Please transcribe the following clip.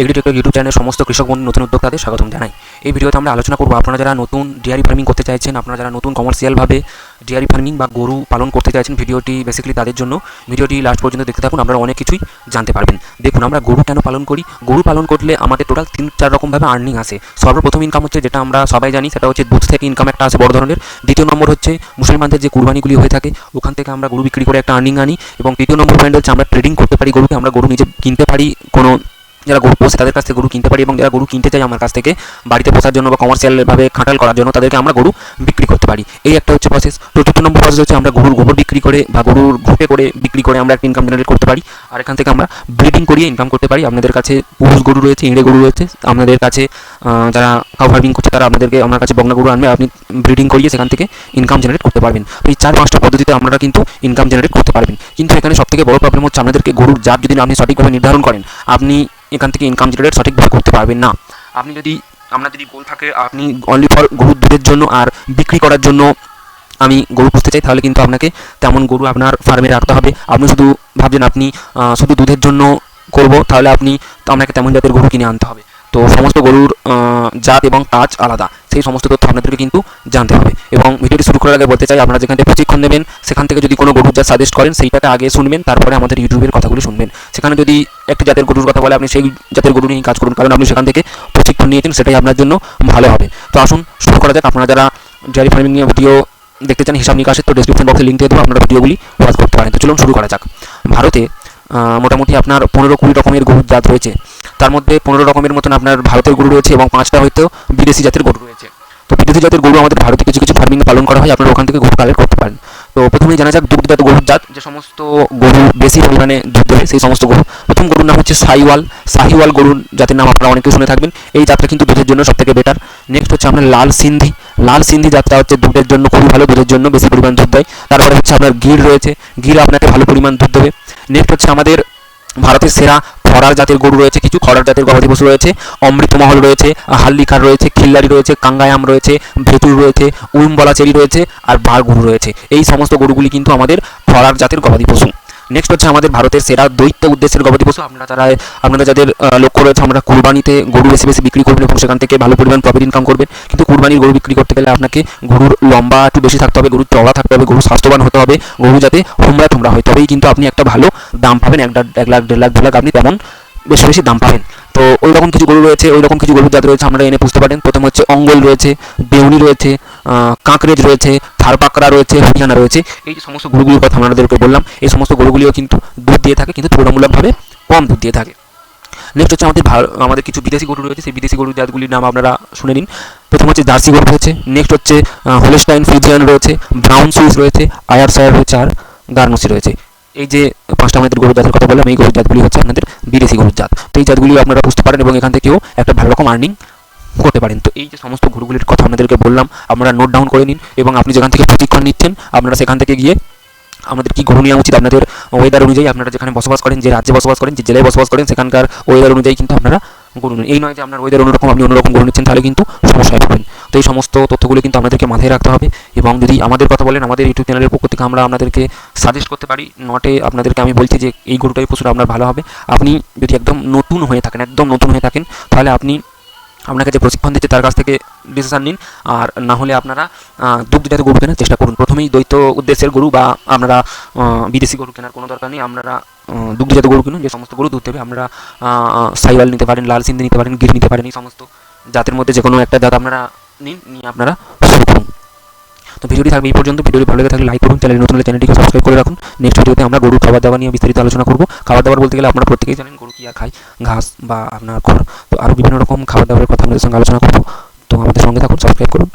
Agritech YouTube চ্যানেলের সমস্ত কৃষক বন্ধু, নতুন উদ্যোক্তাদের স্বাগতম জানাই। এই ভিডিওতে আমরা আলোচনা করব আপনারা যারা নতুন ডেয়ারি ফার্মিং করতে চাইছেন, আপনারা যারা নতুন কমার্শিয়ালভাবে ডেয়ারি ফার্মিং বা গরু পালন করতে চাইছেন, ভিডিওটি বেসিক্যালি তাদের জন্য, ভিডিওটি লাস্ট পর্যন্ত দেখতে থাকুন, আপনারা অনেক কিছুই জানতে পারবেন। দেখুন, আমরা গরু কেন পালন করি? গরু পালন করলে আমাদের টোটাল তিন চার রকমভাবে আর্নিং আসে। সর্বপ্রথম ইনকাম হচ্ছে যেটা আমরা সবাই জানি, সেটা হচ্ছে দুধ থেকে ইনকাম একটা আসে বড় ধরনের। দ্বিতীয় নম্বর হচ্ছে মুসলমানদের যে কুরবানিগুলি হয়ে থাকে, ওখান থেকে আমরা গরু বিক্রি করে একটা আর্নিং আনি। এবং তৃতীয় নম্বর পয়েন্ট হচ্ছে আমরা ট্রেডিং করতে পারি গরুকে, আমরা গরু নিজে কিনতে পারি কোনো যারা গরু পোষে তাদের কাছ থেকে গরু কিনতে পারি এবং যারা গরু কিনতে চাই আমার কাছ থেকে বাড়িতে পোষার জন্য বা কমার্শিয়ালভাবে খাটাল করার জন্য তাদেরকে আমরা গরু বিক্রি করতে পারি। এই একটা হচ্ছে প্রসেস চতুর্থ নম্বর প্রসেস হচ্ছে আমরা গরুর গোবর বিক্রি করে বা গরুর ঘুটে করে বিক্রি করে আমরা একটা ইনকাম জেনারেট করতে পারি। আর এখান থেকে আমরা ব্রিডিং করিয়ে ইনকাম করতে পারি। আপনাদের কাছে পুরুষ গরু রয়েছে ইঁড়ে গরু রয়েছে। আপনাদের কাছে যারা কাউ ফার্মিং করছে তারা আপনাদেরকে আপনার কাছে বগনা গরু আনবে। আপনি ব্রিডিং করিয়ে সেখান থেকে ইনকাম জেনারেট করতে পারবেন। এই চার পাঁচটা পদ্ধতিতে আপনারা কিন্তু ইনকাম জেনারেট করতে পারবেন। কিন্তু এখানে সবথেকে বড় প্রবলেম হচ্ছে আপনাদেরকে গরুর জাত যদি আপনি সঠিকভাবে নির্ধারণ করেন, আপনি এখান থেকে ইনকাম জেনারেট সঠিকভাবে করতে পারবেন না। আপনি যদি, আপনার যদি গোল থাকে, আপনি অনলি ফর গরুর দুধের জন্য আর বিক্রি করার জন্য আমি গরু পুষতে চাই, তাহলে কিন্তু আপনাকে তেমন গরু আপনার ফার্মে রাখতে হবে। আপনি শুধু ভাবছেন আপনি শুধু দুধের জন্য করব, তাহলে আপনি আপনাকে তেমন জাতের গরু কিনে আনতে হবে। তো সমস্ত গরুর জাত এবং কাজ আলাদা। সেই সমস্ত তথ্য আপনাদেরকে কিন্তু জানতে হবে। এবং ভিডিওটি শুরু করার আগে বলতে চাই, আপনারা যেখান থেকে প্রশিক্ষণ নেবেন, সেখান থেকে যদি কোনো গরুর জাত সাজেস্ট করেন, সেইটাকে আগে শুনবেন, তারপরে আমাদের ইউটিউবের কথাগুলি শুনবেন। সেখানে যদি একটি জাতের গরুর কথা বলে, আপনি সেই জাতের গরু নিয়েই কাজ করুন, কারণ আপনি সেখান থেকে প্রশিক্ষণ নিয়েছেন, সেটাই আপনার জন্য ভালো হবে। তো আসুন, শুরু করা যাক। আপনারা যারা ডেয়ারি ফার্মিং নিয়ে ভিডিও দেখতে চান, হিসাব নিকাশের তো ডিসক্রিপশন বক্সে লিঙ্ক দিয়ে দেবো, আপনারা ভিডিওগুলি ওয়াচ করতে পারেন। তো চলুন শুরু করা যাক। ভারতে মোটামুটি আপনার পনেরো কুড়ি রকমের গরুর জাত রয়েছে। তার মধ্যে পনেরো রকমের মতন আপনার ভারতের গরু রয়েছে এবং পাঁচটা হয়তো বিদেশি জাতের গরু রয়েছে। তো বিদেশি জাতের গরু আমাদের ভারতে কিছু কিছু ফার্মিং পালন করা হয়, আপনারা ওখান থেকে গরু কালেক্ট করতে পারেন। তো প্রথমেই জানা যাক দুগ্ধজাত গরুর জাত, যে সমস্ত গরু বেশি পরিমাণে দুধ দেয় সেই সমস্ত গরু। প্রথম গরুর নাম হচ্ছে সাইওয়াল সাহিওয়াল গরুর জাতের নাম আপনারা অনেকে শুনে থাকবেন। এই জাতটা কিন্তু দুধের জন্য সবথেকে বেটার নেক্সট হচ্ছে আপনার লাল সিন্ধি। লাল সিন্ধি জাতটা হচ্ছে দুধের জন্য খুবই ভালো, দুধের জন্য বেশি পরিমাণ দুধ দেয়। তারপরে হচ্ছে আপনার গির রয়েছে। গির আপনাকে ভালো পরিমাণ দুধ দেবে। নেক্সট হচ্ছে আমাদের ভারতের সেরা খরার জাতের গরু রয়েছে, কিছু খরার জাতের গবাদি পশু রয়েছে। অমৃতমহল রয়েছে হাল্লিকার রয়েছে, খিল্লারি রয়েছে, কাঙ্গায়াম রয়েছে, ভেতুর রয়েছে উইমবলা চেরি রয়েছে, আর বার গরু রয়েছে। এই সমস্ত গরুগুলি কিন্তু আমাদের খরার জাতের গবাদি পশু। নেক্সট হচ্ছে আমাদের ভারতের সেরা দৈত্য উদ্দেশ্যের গবাদি পশু। আপনারা যারা, আপনারা যাদের লক্ষ্য রয়েছে, আমরা কুরবানিতে গরু বেশি বেশি বিক্রি করবেন এবং সেখান থেকে ভালো পরিমাণ প্রফিট ইনকাম করবেন কিন্তু কুরবানির গরু বিক্রি করতে গেলে আপনাকে গরুর লম্বা একটু বেশি থাকতে হবে, গরুর চড়া থাকতে হবে গরু স্বাস্থ্যবান হতে হবে, গরু যাতে হোমরা ঠুমড়া হয়। তবেই কিন্তু আপনি একটা ভালো দাম পাবেন, এক লাখ, দেড় লাখ, দু লাখ আপনি তেমন বেশি বেশি দাম পাবেন। তো ওই রকম কিছু গরু রয়েছে, ওই রকম কিছু গরুর জাত রয়েছে আমরা এনে বুঝতে পারেন। প্রথম হচ্ছে অঙ্গল রয়েছে, বেউনি রয়েছে কাঁকরেজ রয়েছে, থারপাকড়া রয়েছে, হরিয়ানা রয়েছে। এই যে সমস্ত গরুগুলির কথা আপনাদেরকে বললাম, এই সমস্ত গরুগুলিও কিন্তু দুধ দিয়ে থাকে, কিন্তু তুলনামূলকভাবে কম দুধ দিয়ে থাকে। নেক্সট হচ্ছে আমাদের আমাদের কিছু বিদেশি গরু রয়েছে, সেই বিদেশি গরুর জাতগুলির নাম আপনারা শুনে নিন। প্রথম হচ্ছে জার্সি গরু রয়েছে নেক্সট হচ্ছে হোলেস্টাইন ফ্রিজিয়ান রয়েছে ব্রাউন সুইস রয়েছে আয়ার সায়ার রয়েছে, আর গার্নসি রয়েছে। এই যে পাঁচটা আমাদের গরুর জাতের কথা বললাম, এই গরুর জাতগুলি হচ্ছে আপনাদের বিদেশি গরুর জাত। তো এই জাতগুলি আপনারা বুঝতে পারেন এবং এখান থেকেও একটা ভালো রকম আর্নিং করতে পারেন। তো এই যে সমস্ত গরুগুলির কথা আপনাদেরকে বললাম, আপনারা নোট ডাউন করে নিন এবং আপনি যেখান থেকে প্রশিক্ষণ নিচ্ছেন, আপনারা সেখান থেকে গিয়ে আমাদের কি গরু নেওয়া উচিত, আপনাদের ওয়েদার অনুযায়ী আপনারা যেখানে বসবাস করেন, যে রাজ্যে বসবাস করেন, যে জেলায় বসবাস করেন, সেখানকার ওয়েদার অনুযায়ী কিন্তু আপনারা গরু এই নয় যে আপনার ওয়েদার অন্যরকম, আপনি অন্যরকম গরু নিচ্ছেন, তাহলে কিন্তু সমস্যায় পড়বেন। এই সমস্ত তথ্যগুলো কিন্তু আপনাদেরকে মাথায় রাখতে হবে এবং যদি আমাদের কথা বলেন আমাদের ইউটিউব চ্যানেলের পক্ষ থেকে আমরা আপনাদেরকে সাজেস্ট করতে পারি নটে আপনাদেরকে আমি বলছি যে এই গরুটাই পশুটা আপনার ভালো হবে। আপনি যদি একদম নতুন হয়ে থাকেন, একদম নতুন হয়ে থাকেন, তাহলে আপনি আপনাকে যে প্রশিক্ষণ দিচ্ছে তার কাছ থেকে ডিসিশান নিন। আর না হলে আপনারা দুগ্ধজাত গরু কেনার চেষ্টা করুন। প্রথমেই দ্বৈত উদ্দেশ্যের গরু বা আপনারা বিদেশি গরু কেনার কোনো দরকার নেই। আপনারা দুগ্ধজাত গরু কিনুন, যে সমস্ত গরু দুধ দেবে, আপনারা সাইওয়াল নিতে পারেন, লাল সিন্ধি নিতে পারেন, গির নিতে পারেন, এই সমস্ত জাতের মধ্যে যে কোনো একটা জাত আপনারা নিন, নিয়ে আপনারা শুরু করুন তো ভিডিওটি থাকবে এই পর্যন্ত। ভিডিওটি ভালো লেগে থাকলে লাইক করুন চ্যানেল নতুন চ্যানেলটিকে সাবস্ক্রাইব করে রাখুন। নেক্সট ভিডিওতে আমরা গরুর খাবার দাবার নিয়ে বিস্তারিত আলোচনা করব। খাবার দাবার বলতে গেলে আপনারা প্রত্যেকেই জানেন গরু কি আর খায়, ঘাস বা আপনার খড়। তো আরও বিভিন্ন রকম খাবার দাবারের কথা আমাদের সঙ্গে আলোচনা করব। তো আমাদের সঙ্গে থাকুন সাবস্ক্রাইব করুন।